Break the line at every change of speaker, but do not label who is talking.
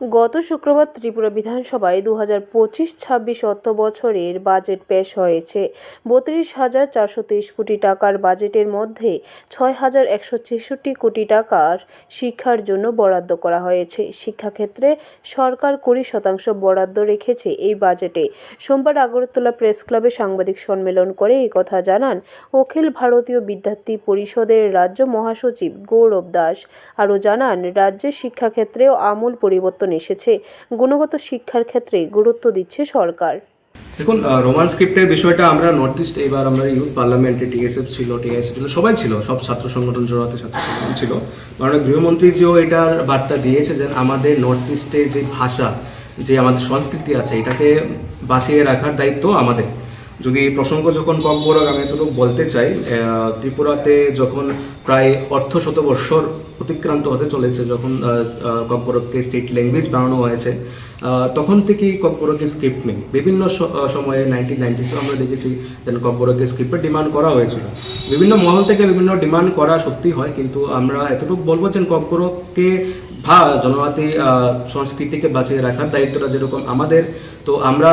গত শুক্রবার ত্রিপুরা বিধানসভায় দু হাজার পঁচিশ ছাব্বিশ অর্থ বছরের বাজেট পেশ হয়েছে। বত্রিশ হাজার চারশো তেইশ কোটি টাকার বাজেটের মধ্যে ছয় হাজার একশো ছেষট্টি কোটি টাকার শিক্ষার জন্য বরাদ্দ করা হয়েছে। শিক্ষাক্ষেত্রে সরকার কুড়ি শতাংশ বরাদ্দ রেখেছে এই বাজেটে। সোমবার আগরতলা প্রেস ক্লাবে সাংবাদিক সম্মেলন করে এই কথা জানান অখিল ভারতীয় বিদ্যার্থী পরিষদের রাজ্য মহাসচিব গৌরব দাস। আরও জানান, রাজ্যের শিক্ষাক্ষেত্রেও আমূল পরিবর্তন এসেছে। গুণগত শিক্ষার ক্ষেত্রে গুরুত্ব দিচ্ছে সরকার।
দেখুন রোমান স্ক্রিপ্টের বিষয়টা আমরা নর্থ ইস্ট এবার আমরা ইউথ পার্লামেন্টে টিএসএফ ছিল টিএসএফ ছিল, সবাই ছিল, সব ছাত্র সংগঠন জড়াতে ছাত্র সংগঠন ছিল। মাননীয় গৃহমন্ত্রীজিও এটার বার্তা দিয়েছে যে আমাদের নর্থ ইস্টের যে ভাষা, যে আমাদের সংস্কৃতি আছে, এটাকে বাঁচিয়ে রাখার দায়িত্ব আমাদের। যদি প্রসঙ্গ যখন ককবরক আমি এতটুকু বলতে চাই ত্রিপুরাতে যখন প্রায় অর্ধ শতবর্ষর অতিক্রান্ত হতে চলেছে, যখন ককবরককে স্টেট ল্যাঙ্গুয়েজ বানানো হয়েছে তখন থেকেই ককবরকের স্ক্রিপ্ট নেই। বিভিন্ন সময়ে নাইনটিন নাইনটিসে আমরা দেখেছি, যেন ককবরকের স্ক্রিপ্টের ডিমান্ড করা হয়েছিল। বিভিন্ন মহল থেকে বিভিন্ন ডিমান্ড করা সত্যি হয়, কিন্তু আমরা এতটুকু বলব যে ককবরককে ভা, জনজাতি সংস্কৃতিকে বাঁচিয়ে রাখার দায়িত্বটা যেরকম আমাদের, তো আমরা